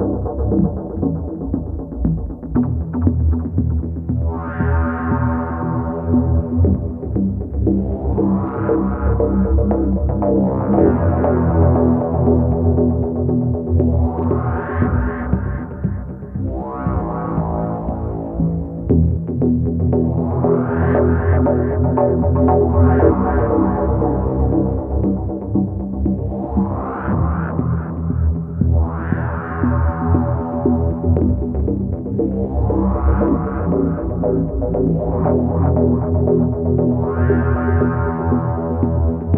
Oh, Thank you.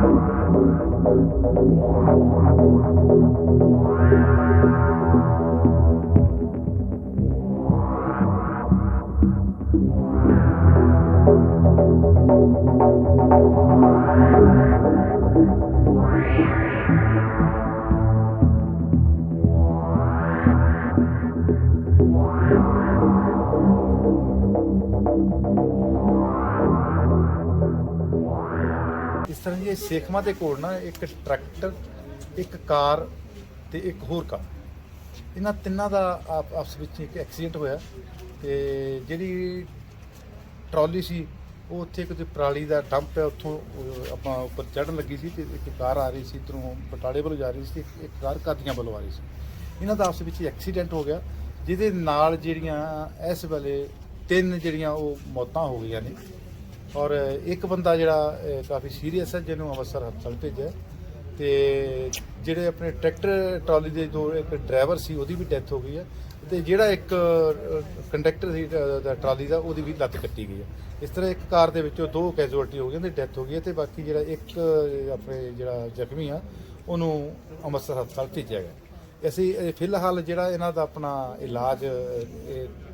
Thank ਇਸ ਤਰ੍ਹਾਂ ਜੀ ਇਹ ਸੇਖਵਾਂ ਦੇ ਕੋਲ ਨਾ ਇੱਕ ਟਰੈਕਟਰ, ਇੱਕ ਕਾਰ ਤੇ ਇੱਕ ਹੋਰ ਕਾਰ। ਇਹਨਾਂ ਤਿੰਨਾਂ ਦਾ ਆਪ- ਆਪਸ ਵਿੱਚ ਇੱਕ ਐਕਸੀਡੈਂਟ ਹੋਇਆ ਤੇ ਜਿਹੜੀ ਟਰਾਲੀ ਸੀ, ਉਹ ਉੱਥੇ ਕਿਤੇ ਪਰਾਲੀ ਦਾ ਡੰਪ ਹੈ, ਉੱਥੋਂ ਆਪਾਂ ਉੱਪਰ ਚੜਨ ਲੱਗੀ ਸੀ ਤੇ ਇੱਕ ਕਾਰ ਆ ਰਹੀ ਸੀ, ਇੱਧਰੋਂ ਬਟਾਲੇ ਵੱਲੋਂ ਜਾ ਰਹੀ ਸੀ ਤੇ ਇੱਕ ਕਾਰ ਕਾਦੀਆਂ ਵੱਲੋਂ ਆ ਰਹੀ ਸੀ। ਇਹਨਾਂ ਦਾ ਆਪਸ ਵਿੱਚ ਐਕਸੀਡੈਂਟ ਹੋ ਗਿਆ, ਜਿਹਦੇ ਨਾਲ ਜਿਹੜੀਆਂ ਇਸ ਵੇਲੇ ਤਿੰਨ ਜਿਹੜੀਆਂ ਉਹ ਮੌਤਾਂ ਹੋ ਗਈਆਂ ਨੇ। ਔਰ ਇੱਕ ਬੰਦਾ ਜਿਹੜਾ ਕਾਫੀ ਸੀਰੀਅਸ ਹੈ, ਜਿਹਨੂੰ ਅੰਮ੍ਰਿਤਸਰ ਹਸਪਤਾਲ ਭੇਜਿਆ ਤੇ ਜਿਹੜੇ ਆਪਣੇ ਟਰੈਕਟਰ, ਟਰਾਲੀ ਦੇ ਦੋ ਇੱਕ ਡਰਾਈਵਰ ਸੀ, ਉਹਦੀ ਵੀ ਡੈਥ ਹੋ ਗਈ ਹੈ। ਤੇ ਜਿਹੜਾ ਇੱਕ ਕੰਡਕਟਰ ਸੀ ਦਾ ਟਰਾਲੀ ਦਾ, ਉਹਦੀ ਵੀ ਲੱਤ ਕੱਟੀ ਗਈ ਹੈ। ਇਸ ਤਰ੍ਹਾਂ ਇੱਕ ਕਾਰ ਦੇ ਵਿੱਚੋਂ ਦੋ ਕੈਜੂਅਲਟੀ ਹੋ ਗਈਆਂ ਤੇ ਡੈਥ ਹੋ ਗਈ ਹੈ ਤੇ ਬਾਕੀ ਜਿਹੜਾ ਇੱਕ ਆਪਣੇ ਜਿਹੜਾ ਜ਼ਖਮੀ ਆ, ਉਹਨੂੰ ਅੰਮ੍ਰਿਤਸਰ ਹਸਪਤਾਲ ਭੇਜਿਆ ਗਿਆ ਅਸੀਂ ਫਿਲਹਾਲ ਜਿਹੜਾ ਇਹਨਾਂ ਦਾ ਆਪਣਾ ਇਲਾਜ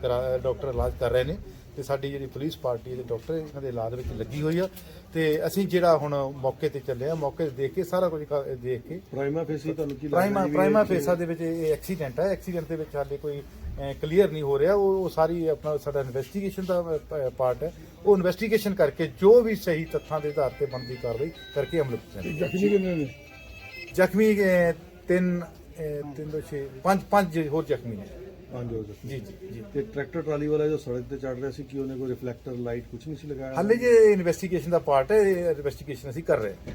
ਕਰਾ- ਡਾਕਟਰ ਇਲਾਜ ਕਰ ਰਹੇ ਨੇ ਤੇ ਸਾਡੀ ਜਿਹੜੀ ਪੁਲਿਸ ਪਾਰਟੀ ਦੇ ਡਾਕਟਰ ਇਹਨਾਂ ਦੇ ਇਲਾਜ ਵਿੱਚ ਲੱਗੀ ਹੋਈ ਆ। ਤੇ ਅਸੀਂ ਜਿਹੜਾ ਹੁਣ ਮੌਕੇ ਤੇ ਚੱਲੇ ਆ ਮੌਕੇ ਤੇ ਦੇਖ ਕੇ ਸਾਰਾ ਕੁਝ ਕ- ਦੇਖ ਕੇ। ਪ੍ਰਾਈਮਾ ਫੇਸੀ ਤੁਹਾਨੂੰ ਕੀ ਪ੍ਰਾਈਮਾ ਜੀ ਵੀ ਪ੍ਰਾਈਮਾ ਇਹ- ਫੇਸਾ ਦੇ ਵਿੱਚ ਇਹ ਐਕਸੀਡੈਂਟ ਹੈ ਐਕਸੀਡੈਂਟ ਦੇ ਵਿੱਚ ਹਾਲੇ ਕੋਈ ਕਲੀਅਰ ਨਹੀਂ ਹੋ ਰਿਹਾ। ਉਹ ਉਹ ਸਾਰੀ ਆਪਣਾ ਸਾਡਾ ਇਨਵੈਸਟੀਗੇਸ਼ਨ ਦਾ ਪਾਰਟ ਹੈ। ਉਹ ਇਨਵੈਸਟੀਗੇਸ਼ਨ ਕਰਕੇ ਜੋ ਵੀ ਸਹੀ ਤੱਥਾਂ ਦੇ ਆਧਾਰ ਤੇ ਬਣਦੀ ਕਾਰਵਾਈ ਕਰਕੇ ਅਮਲ ਵਿੱਚ ਲਿਆਂਦੀ ਜ਼ਖਮੀ ਕਿੰਨੇ ਨੇ? ਜ਼ਖਮੀ ਅਹ, ਤਿੰਨ ਅਹ, ਤਿੰਨ ਦੋ ਛੇ ਪੰਜ ਪੰਜ ਹੋਰ ਜ਼ਖਮੀ ਨੇ। ਪੰਜ ਹੋ ਜ਼ਖਮੀ ਜੀ ਜੀ ਜੀ। ਤੇ ਟਰੈਕਟਰ ਟਰਾਲੀ ਵਾਲਾ ਜੋ ਸੜਕ ਤੇ ਚੜ ਰਿਹਾ ਸੀ ਕਿ ਉਹਨੇ ਕੋਈ ਰਿਫਲੈਕਟਰ ਲਾਈਟ ਕੁਝ ਨਹੀਂ ਸੀ ਲਗਾਇਆ? ਹਾਲੇ ਜੇ ਇਨਵੈਸਟੀਗੇਸ਼ਨ ਦਾ ਪਾਰਟ ਹੈ ਇਨਵੈਸਟੀਗੇਸ਼ਨ ਅਸੀਂ ਕਰ ਰਹੇ ਹਾਂ।